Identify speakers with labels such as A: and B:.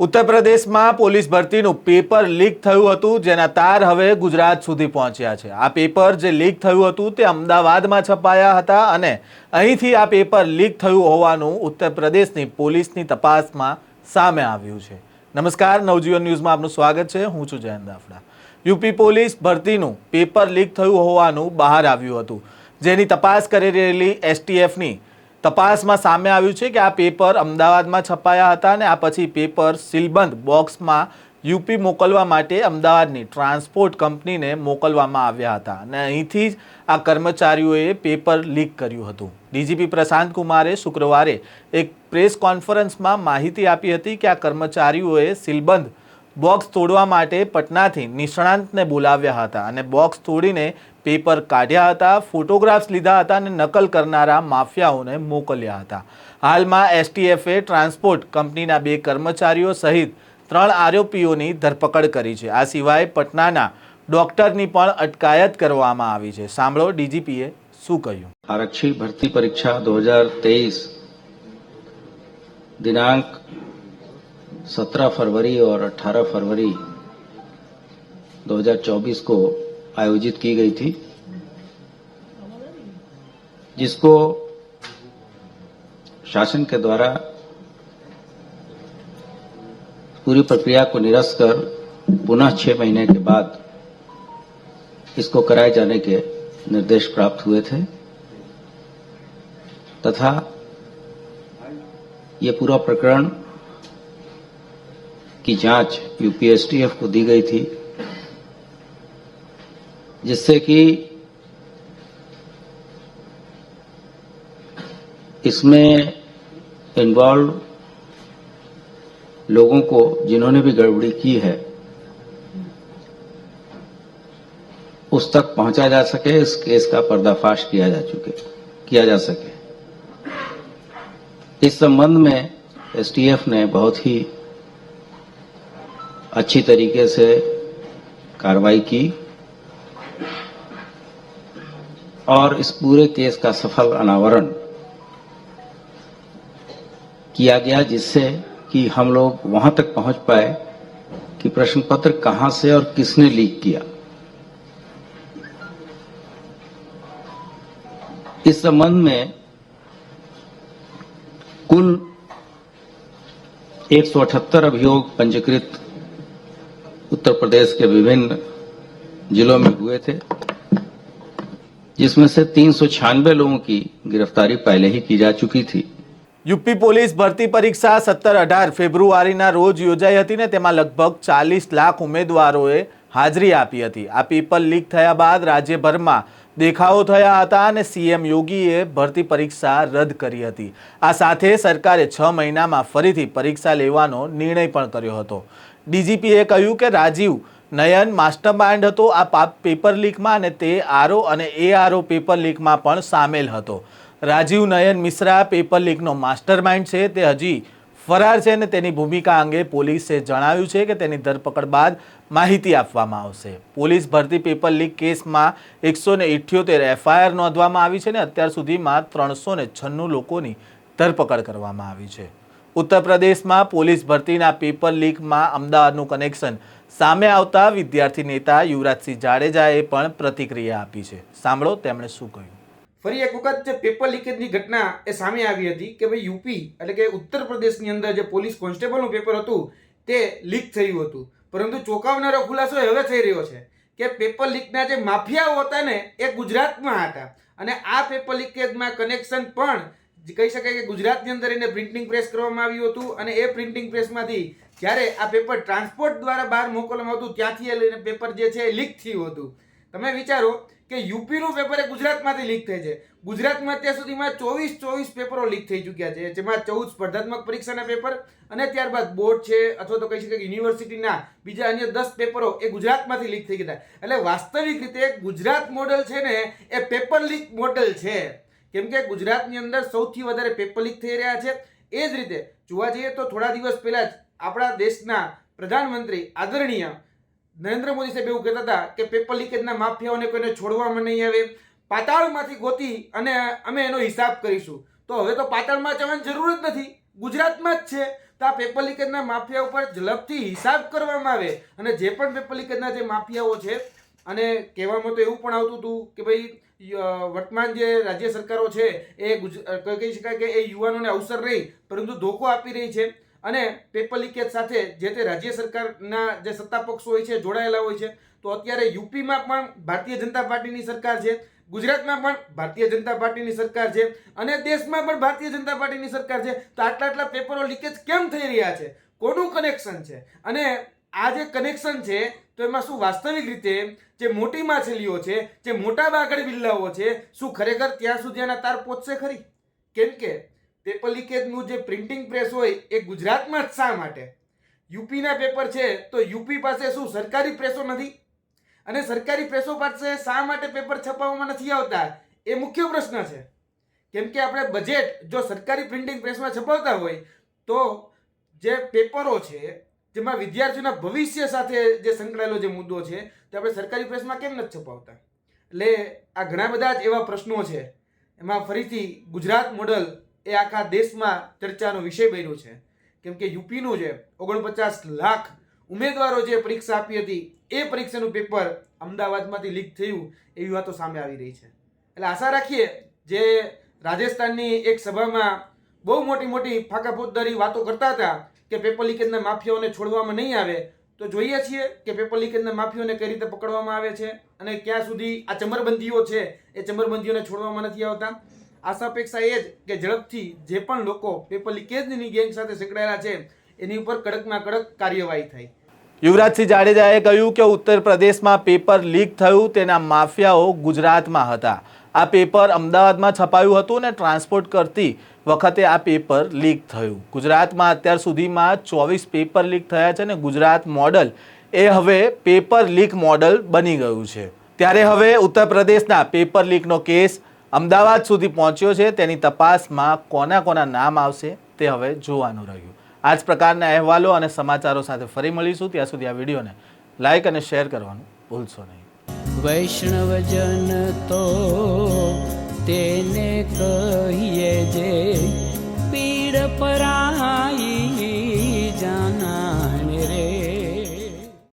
A: ઉત્તર પ્રદેશમાં પોલીસ ભરતીનું પેપર લીક થયું હતું, જેના તાર હવે ગુજરાત સુધી પહોંચ્યા છે. આ પેપર જે લીક થયું હતું, તે અમદાવાદમાં છપાયા હતા અને અહીંથી આ પેપર લીક થયું હોવાનું ઉત્તર પ્રદેશની પોલીસની તપાસમાં સામે આવ્યું છે. નમસ્કાર, નવજીવન ન્યૂઝમાં આપનું સ્વાગત છે. હું છું જયંત દાફડા. યુપી પોલીસ ભરતીનું પેપર લીક થયું હોવાનું બહાર આવ્યું હતું. જેની તપાસ કરી રહેલી એસટીએફની તપાસમાં સામે આવ્યું છે કે આ પેપર અમદાવાદમાં છપાયા હતા અને આ પછી પેપર સીલબંધ બોક્સમાં યુપી મોકલવા માટે અમદાવાદની ટ્રાન્સપોર્ટ કંપનીને મોકલવામાં આવ્યા હતા. અને અહીંથી જ આ કર્મચારીઓએ પેપર લીક કર્યું હતું. ડીજીપી પ્રશાંત કુમારે શુક્રવારે એક પ્રેસ કોન્ફરન્સમાં માહિતી આપી હતી કે આ કર્મચારીઓએ સીલબંધ બોક્સ તોડવા માટે પટનાથી નિષ્ણાંતને બોલાવ્યા હતા અને બોક્સ તોડીને પેપર કાઢ્યા હતા, ફોટોગ્રાફ્સ લીધા હતા અને નકલ કરનારા માફિયાઓને મોકલ્યા હતા. હાલમાં એસટીએફએ ટ્રાન્સપોર્ટ કંપનીના બે કર્મચારીઓ સહિત ત્રણ આરોપીઓની ધરપકડ કરી છે. આ સિવાય પટનાના ડોક્ટરની પણ અટકાયત કરવામાં આવી છે. સાંભળો ડીજીપીએ શું કહ્યું.
B: આરક્ષી ભરતી પરીક્ષા દો દિનાંક 17 फरवरी और 18 फरवरी 2024 को आयोजित की गई थी, जिसको शासन के द्वारा पूरी प्रक्रिया को निरस्त कर पुनः छह महीने के बाद इसको कराए जाने के निर्देश प्राप्त हुए थे, तथा ये पूरा प्रकरण की जाँच यूपीएसटीएफ को दी गई थी, जिससे कि इसमें इन्वॉल्व लोगों को, जिन्होंने भी गड़बड़ी की है, उस तक पहुँचा जा सके, इस केस का पर्दाफाश किया जा चुके, किया जा सके। इस संबंध में एसटीएफ ने बहुत ही अच्छी तरीके से कार्रवाई की और इस पूरे केस का सफल अनावरण किया गया, जिससे कि हम लोग वहाँ तक पहुँच पाए कि प्रश्न पत्र कहाँ से और किसने लीक किया। इस संबंध में कुल 178 अभियोग पंजीकृत उत्तर प्रदेश के विभिन्न जिलों में हुए थे जिसमें से तीन लोगों की गिरफ्तारी पहले ही की जा चुकी थी
A: યુપી પોલીસ ભરતી પરીક્ષા સત્તર અઢાર ફેબ્રુઆરીના રોજ યોજાઈ હતી ને તેમાં લગભગ ચાલીસ લાખ ઉમેદવારોએ હાજરી આપી હતી આ પેપર લીક થયા બાદ રાજ્યભરમાં દેખાવો થયા હતા અને સીએમ યોગીએ ભરતી પરીક્ષા રદ કરી હતી આ સાથે સરકારે છ મહિનામાં ફરીથી પરીક્ષા લેવાનો નિર્ણય પણ કર્યો હતો ડીજીપીએ કહ્યું કે રાજીવ નયન માસ્ટરમાઇન્ડ હતો, આ પા- પેપર લીકમાં અને તે આરઓ અને એઆરઓ પેપર લીકમાં પણ સામેલ હતો. રાજીવ નયન મિશ્રા પેપર લીકનો માસ્ટરમાઇન્ડ છે, તે હજી ફરાર છે અને તેની ભૂમિકા અંગે પોલીસે જણાવ્યું છે કે તેની ધરપકડ બાદ માહિતી આપવામાં આવશે. પોલીસ ભરતી પેપર લીક કેસમાં એકસો ને ઇઠ્યોતેર એફઆઈઆર નોંધવામાં આવી છે ને અત્યાર સુધીમાં ત્રણસો ને છન્નું લોકોની ધરપકડ કરવામાં આવી છે. ઉત્તર પ્રદેશમાં પોલીસ ભરતીના પેપર લીકમાં અમદાવાદનું કનેક્શન. સામે આવતા વિદ્યાર્થી નેતા યુવરાજસિંહ જાડેજાએ પણ પ્રતિક્રિયા આપી છે. સાંભળો તેમણે શું કહ્યું.
C: ફરી એક વખત જે પેપર લીકેજની ઘટના એ સામે આવી હતી કે ભાઈ યુપી એટલે કે ઉત્તર પ્રદેશની અંદર જે પોલીસ કોન્સ્ટેબલનું પેપર હતું તે લીક થયું હતું. પરંતુ ચોંકાવનારો ખુલાસો હવે થઈ રહ્યો છે કે પેપર લીકના જે માફિયાઓ હતા ને એ ગુજરાતમાં હતા. અને આ પેપર લીકેજમાં કનેક્શન પણ કહી શકાય કે ગુજરાતની અંદર એને પ્રિન્ટિંગ પ્રેસ કરવામાં આવ્યું હતું અને એ પ્રિન્ટિંગ પ્રેસમાંથી જ્યારે આ પેપર ટ્રાન્સપોર્ટ દ્વારા બહાર મોકલવામાં આવતું, ત્યાંથી એ લઈને પેપર જે છે એ લીક થયું હતું. તમે વિચારો કે યુપીનું પેપર એ ગુજરાતમાંથી લીક થાય છે. ગુજરાતમાં અત્યાર સુધીમાં ચોવીસ ચોવીસ પેપરો લીક થઈ ચૂક્યા છે. જેમાં ચૌદ સ્પર્ધાત્મક પરીક્ષાના પેપર અને ત્યારબાદ બોર્ડ છે અથવા તો કહી શકાય કે યુનિવર્સિટીના બીજા અન્ય દસ પેપરો એ ગુજરાતમાંથી લીક થઈ ગયા એટલે વાસ્તવિક રીતે ગુજરાત મોડલ છે ને એ પેપર લીક મોડલ છે. કેમ કે ગુજરાતની અંદર સૌથી વધારે પેપર લીક થઈ રહ્યા છે. એ જ રીતે જોવા જઈએ તો થોડા દિવસ પહેલા જ આપણા દેશના પ્રધાનમંત્રી આદરણીય નરેન્દ્ર મોદી સાહેબ એવું કહેતા હતા કે પેપર લીકેજના માફિયાઓને કોઈને છોડવામાં નહીં આવે. પાતાળમાંથી ગોતી અને અમે એનો હિસાબ કરીશું. તો હવે તો પાતાળમાં જવાની જરૂર જ નથી. ગુજરાતમાં જ છે. તો આ પેપર લીકેજના માફિયા ઉપર ઝડપથી હિસાબ કરવામાં આવે. અને જે પણ પેપર લીકેજના જે માફિયાઓ છે અને કહેવામાં તો એવું પણ આવતું હતું કે ભાઈ વર્તમાન જે રાજ્ય સરકારો છે, એ કહી શકાય કે એ યુવાનોને અવસર નહીં, પરંતુ ધોકો આપી રહી છે અને પેપર લીકેજ સાથે જે તે રાજ્ય સરકારના જે સત્તા પક્ષો હોય છે, જોડાયેલા હોય છે, તો અત્યારે યુપીમાં પણ ભારતીય જનતા પાર્ટીની સરકાર છે, ગુજરાતમાં પણ ભારતીય જનતા પાર્ટીની સરકાર છે અને દેશમાં પણ ભારતીય જનતા પાર્ટીની સરકાર છે, તો આટલા આટલા પેપરો લીકેજ કેમ થઈ રહ્યા છે? કોનું કનેક્શન છે? અને આ જે કનેક્શન છે તો એમાં શું વાસ્તવિક રીતે જે મોટી માછલીઓ છે, જે મોટા બાગડ બિલ્લાઓ છે, શું ખરેખર ત્યાં સુધી આના તાર પહોંચશે ખરી? કેમ કે પેપલિકેતનું જે પ્રિન્ટિંગ પ્રેસ હોય એ ગુજરાતમાં જ શા માટે? યુપીના પેપર છે તો યુપી પાસે શું સરકારી પ્રેસો નથી? અને સરકારી પ્રેસો પાસે શા માટે પેપર છપાવવામાં નથી આવતા? એ મુખ્ય પ્રશ્ન છે. કેમ કે આપણે બજેટ જો સરકારી પ્રિન્ટિંગ પ્રેસમાં છપાવતા હોય તો જે પેપરો છે જેમાં વિદ્યાર્થીઓના ભવિષ્ય સાથે જે સંકળાયેલો જે મુદ્દો છે, તે આપણે સરકારી પ્રેસમાં કેમ નથી છપાવતા? એટલે આ ઘણા બધા જ એવા પ્રશ્નો છે. એમાં ફરીથી ગુજરાત મોડલ એ આખા દેશમાં ચર્ચાનો વિષય બન્યો છે. કેમ કે યુપીનું જે ઓગણપચાસ લાખ ઉમેદવારો જે પરીક્ષા આપી હતી, એ પરીક્ષાનું પેપર અમદાવાદમાંથી લીક થયું એવી વાતો સામે આવી રહી છે. એટલે આશા રાખીએ જે રાજસ્થાનની એક સભામાં બહુ મોટી મોટી ફાકા ફોજદારી વાતો કરતા હતા કે પેપર લીકેજના માફિયાઓને છોડવામાં નહીં આવે, તો જોઈએ છીએ કે પેપર લીકેજના માફિયાઓને કઈ રીતે પકડવામાં આવે છે અને ક્યાં સુધી આ ચમરબંધીઓ છે એ ચમરબંધીઓને છોડવામાં નથી આવતા. આશા અપેક્ષા એ જ કે ઝડપથી જે પણ લોકો પેપર લીકેજની ગેંગ સાથે સંકળાયેલા છે, એની ઉપર કડકમાં કડક કાર્યવાહી થાય.
A: યુવરાજસિંહ જાડેજાએ કહ્યું કે ઉત્તર પ્રદેશમાં પેપર લીક થયું તેના માફિયાઓ ગુજરાતમાં હતા. આ પેપર અમદાવાદમાં છપાયું હતું અને ટ્રાન્સપોર્ટ કરતી વખતે આ પેપર લીક થયું. ગુજરાતમાં અત્યાર સુધીમાં ચોવીસ પેપર લીક થયા છે અને ગુજરાત મોડલ એ હવે પેપર લીક મોડલ બની ગયું છે. ત્યારે હવે ઉત્તર પ્રદેશના પેપર લીકનો કેસ અમદાવાદ સુધી પહોંચ્યો છે. તેની તપાસમાં કોના કોના નામ આવશે તે હવે જોવાનું રહ્યું. આ જ પ્રકારના અહેવાલો અને સમાચારો સાથે ફરી મળીશું. ત્યાં સુધી આ વિડીયોને લાઈક અને શેર કરવાનું ભૂલશો નહીં.
D: વૈષ્ણવજન તો તેને કહીએ જે પીડ પરાઈ